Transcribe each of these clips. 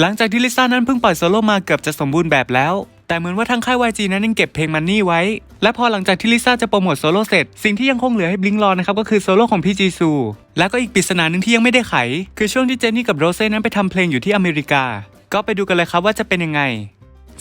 หลังจากที่ลิซ่านั้นเพิ่งปล่อยโซโล่มาเกือบจะสมบูรณ์แบบแล้ว แต่เหมือนว่าทางค่าย YG นั้นยังเก็บเพลงมันนี่ไว้ และพอหลังจากที่ลิซ่าจะโปรโมทโซโล่เสร็จ สิ่งที่ยังคงเหลือให้บลิงรอนะครับก็คือโซโล่ของพี่จีซู และก็อีกปริศนาหนึ่งที่ยังไม่ได้ไข คือช่วงที่เจนนี่กับโรเซ่นั้นไปทำเพลงอยู่ที่อเมริกา ก็ไปดูกันเลยครับว่าจะเป็นยังไง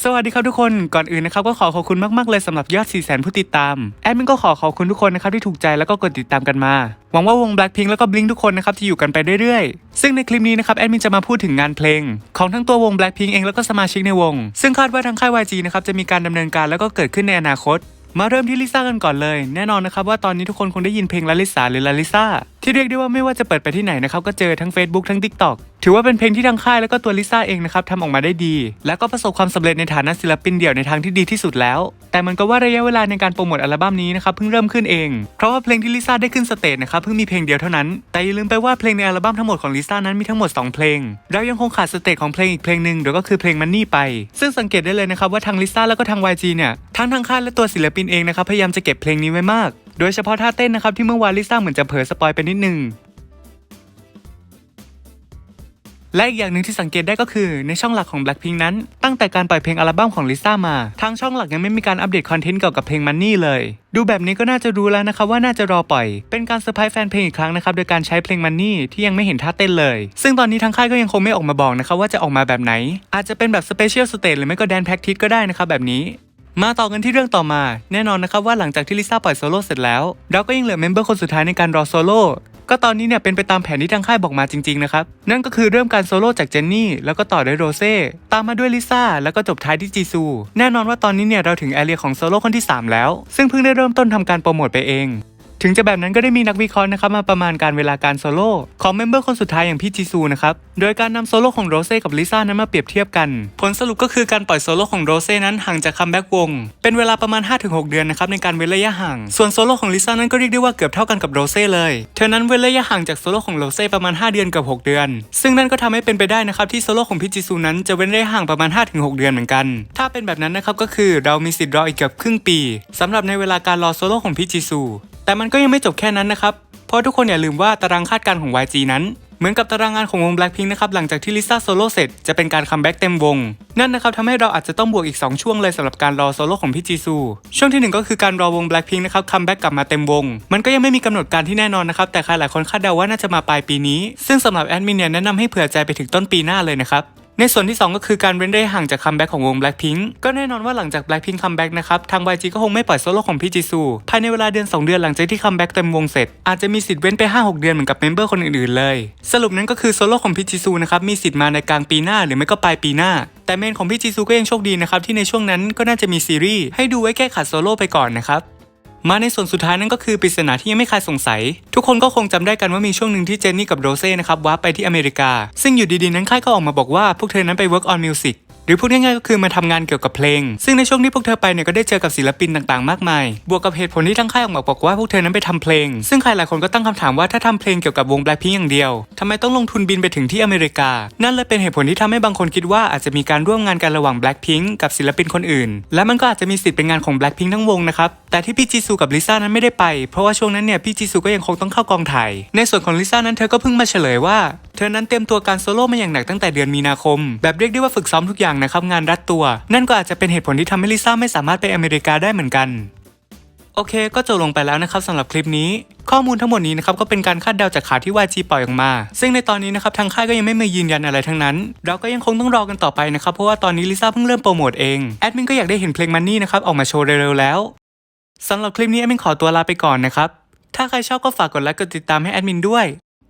สวัสดีครับทุกคนก่อนอื่นนะครับก็ขอขอบคุณมากๆเลยสำหรับยอด 4 0 0 0 0 0ผู้ติดตาม แอดมินก็ขอขอบคุณทุกคนนะครับที่ถูกใจแล้วก็กดติดตามกันมา หวังว่าวง Blackpink แล้วก็ Blink ทุกคนนะครับที่อยู่กันไปเรื่อยๆ ซึ่งในคลิปนี้นะครับแอดมินจะมาพูดถึงงานเพลง ของทั้งตัววง Blackpink เองแล้วก็สมาชิกในวง ซึ่งคาดว่าทางค่าย YG นะครับจะมีการดำเนินการแล้วก็เกิดขึ้นในอนาคต มาเริ่มที่ลิซ่ากันก่อนเลย แน่นอนนะครับว่าตอนนี้ทุกคนคงได้ยินเพลงลาลิสาหรือลาลิซ่า ที่เรียกได้ว่าไม่ว่าจะเปิดไปที่ไหนนะครับก็เจอทั้ง Facebook ทั้ง TikTok ถือว่าเป็นเพลงที่ทางค่ายแล้วก็ตัวลิซ่าเองนะครับทำออกมาได้ดี และก็ประสบความสำเร็จในฐานะศิลปินเดี่ยวในทางที่ดีที่สุดแล้ว แต่มันก็ว่าระยะเวลาในการโปรโมทอัลบั้มนี้นะครับเพิ่งเริ่มขึ้นเอง เพราะว่าเพลงที่ลิซ่าได้ขึ้นสเตจนะครับเพิ่งมีเพลงเดียวเท่านั้น แต่อย่าลืมไปว่าเพลงในอัลบั้มทั้งหมดของลิซ่านั้นมีทั้งหมด 2 เพลง เรายังคงขาดสเตจของเพลงอีกเพลงหนึ่งเดี๋ยวก็คือเพลงมันนี่ไป ซึ่งสังเกตได้เลยนะครับว่าทางลิซ่าแล้วก็ทาง YG เนี่ยทั้งทางค่ายและตัวศิลปินเองนะครับพยายามจะเก็บเพลงนี้ไว้มาก โดยเฉพาะท่าเต้นนะครับที่เมื่อวานลิซ่าเหมือนจะเผลอสปอยไปนิดนึงและอีกอย่างหนึ่งที่สังเกตได้ก็คือในช่องหลักของ Blackpink นั้น ตั้งแต่การปล่อยเพลงอัลบั้มของลิซ่ามา ทางช่องหลักยังไม่มีการอัปเดตคอนเทนต์เกี่ยวกับเพลงมันนี่เลย ดูแบบนี้ก็น่าจะรู้แล้วนะครับว่าน่าจะรอปล่อย เป็นการเซอร์ไพรส์แฟนเพลงอีกครั้งนะครับ โดยการใช้เพลงมันนี่ที่ยังไม่เห็นท่าเต้นเลย ซึ่งตอนนี้ทางค่ายก็ยังคงไม่ออกมาบอกนะครับว่าจะออกมาแบบไหน อาจจะเป็นแบบสเปเชียลสเตจหรือไม่ก็แดนแพ็กทิสก็ได้นะครับแบบนี้ มาต่อกันที่เรื่องต่อมา แน่นอนนะครับว่าหลังจากที่ลิซ่าปล่อยโซโล่เสร็จแล้ว เราก็ยังเหลือเมมเบอร์คนสุดท้ายในการรอโซโล่ก็ตอนนี้เนี่ยเป็นไปตามแผนที่ทางค่ายบอกมาจริงๆนะครับ นั่นก็คือเริ่มการโซโล่จากเจนนี่ แล้วก็ต่อด้วยโรเซ่ตามมาด้วยลิซ่าแล้วก็จบท้ายที่จีซู แน่นอนว่าตอนนี้เนี่ยเราถึงแอเรียของโซโล่คนที่ 3 แล้ว ซึ่งเพิ่งได้เริ่มต้นทำการโปรโมทไปเอง ถึงจะแบบนั้นก็ได้มีนักวิเคราะห์นะครับมาประมาณการเวลาการโซโล่ของเมมเบอร์คนสุดท้ายอย่างพี่จีซูนะครับ โดยการนำโซโล่ของโรเซ่กับลิซ่านั้นมาเปรียบเทียบกัน ผลสรุปก็คือการปล่อยโซโล่ของโรเซ่นั้นห่างจากคัมแบ็กวง เป็นเวลาประมาณ 5-6 เดือนนะครับในการเว้นระยะห่าง ส่วนโซโล่ของลิซ่านั้นก็เรียกได้ว่าเกือบเท่ากันกับโรเซ่เลย เธอนั้นเว้นระยะห่างจากโซโล่ของโรเซ่ประมาณ 5 เดือนกับ 6 เดือน ซึ่งนั่นก็ทำให้เป็นไปได้นะครับที่โซโล่ของพี่จีซูนั้นจะเว้นระยะห่างประมาณ 5-6 เดือนเหมือนกัน ถ้าเป็นแบบนั้นนะครับก็คือเรามีสิทธิ์รออีกเกือบครึ่งปีสำหรับในเวลาการรอโซโล่ของพี่จีซู แต่มันก็ยังไม่จบแค่นั้นนะครับ เพราะทุกคนอย่าลืมว่าตารางคาดการณ์ของ YG นั้น เหมือนกับตารางงานของวง Blackpink นะครับ หลังจากที่ลิซ่าโซโล่เสร็จจะเป็นการคัมแบ็กเต็มวง นั่นนะครับทำให้เราอาจจะต้องบวกอีก 2 ช่วงเลยสำหรับการรอโซโล่ของพี่จีซู ช่วงที่ 1 ก็คือการรอวง Blackpink นะครับคัมแบ็กกลับมาเต็มวง มันก็ยังไม่มีกำหนดการที่แน่นอนนะครับแต่ใครหลายคนคาดเดาว่าน่าจะมาปลายปีนี้ ซึ่งสำหรับแอดมินเนี่ยแนะนำให้เผื่อใจไปถึงต้นปีหน้าเลยนะครับ ในส่วนที่ 2 ก็คือการเว้นระยะห่างจากคัมแบ็กของวง Blackpink ก็แน่นอนว่าหลังจาก Blackpink คัมแบ็กนะครับ ทาง YG ก็คงไม่ปล่อยโซโล่ของพี่จีซูภายในเวลาเดือน 2 เดือนหลังจากที่คัมแบ็กเต็มวงเสร็จ อาจจะมีสิทธิ์เว้นไป 5-6 เดือนเหมือนกับเมมเบอร์คนอื่นๆเลย สรุปนั้นก็คือโซโล่ของพี่จีซูนะครับมีสิทธิ์มาในกลางปีหน้าหรือไม่ก็ปลายปีหน้าแต่เมนของพี่จีซูก็ยังโชคดีนะครับที่ในช่วงนั้นก็น่าจะมีซีรีส์ให้ดูไว้แก้ขัดโซโล่ไปก่อนนะครับ มาในส่วนสุดท้ายนั่นก็คือปริศนาที่ยังไม่คลายสงสัย ทุกคนก็คงจำได้กันว่ามีช่วงหนึ่งที่เจนนี่กับโรเซ่นะครับว้าร์ปไปที่อเมริกา ซึ่งอยู่ดีๆนั้นค่ายก็ออกมาบอกว่าพวกเธอนั้นไป work on music หรือพูดง่ายๆก็คือมาทำงานเกี่ยวกับเพลง ซึ่งในช่วงที่พวกเธอไปเนี่ยก็ได้เจอกับศิลปินต่างๆมากมาย บวกกับเหตุผลที่ทั้งค่ายออกมาบอกว่าพวกเธอนั้นไปทำเพลง ซึ่งใครหลายคนก็ตั้งคำถามว่าถ้าทำเพลงเกี่ยวกับวง Blackpink อย่างเดียวทำไมต้องลงทุนบินไปถึงที่อเมริกา นั่นเลยเป็นเหตุผลที่ทำให้บางคนคิดว่าอาจจะมีการร่วมงานกันระหว่าง Blackpink กับศิลปินคนอื่น และมันก็อาจจะมีสิทธิ์เป็นงานของ Blackpink ทั้งวงนะครับแต่ที่พี่จีซูกับลิซ่านั้นไม่ได้ไปเพราะว่าช่วงนั้นเนี่ยพี่จีซูก็ยังคงต้องเข้ากองถ่ายในส่วนของลิซ่านั้นเธอก็เพิ่งมาเฉลยว่า เธอนั้นเตรียมตัวการโซโล่มาอย่างหนักตั้งแต่เดือนมีนาคม แบบเรียกได้ว่าฝึกซ้อมทุกอย่างนะครับงานรัดตัว นั่นก็อาจจะเป็นเหตุผลที่ทำให้ลิซ่าไม่สามารถไปอเมริกาได้เหมือนกันโอเค ก็จบลงไปแล้วนะครับสำหรับคลิปนี้ ข้อมูลทั้งหมดนี้นะครับก็เป็นการคาดเดาจากข่าวที่ YG ปล่อยออกมา ซึ่งในตอนนี้นะครับทางค่ายก็ยังไม่มายืนยันอะไรทั้งนั้น เราก็ยังคงต้องรอกันต่อไปนะครับ เพราะว่าตอนนี้ลิซ่าเพิ่งเริ่มโปรโมทเองแอดมินก็อยากได้เห็นเพลงมันนี่นะครับออกมาโชว์เร็วๆแล้วสำหรับคลิปนี้แอดมินขอตัวลาไปก่อนนะครับถ้าใครชอบก็ฝากกดไลค์กดติดตามให้แอดมินด้วย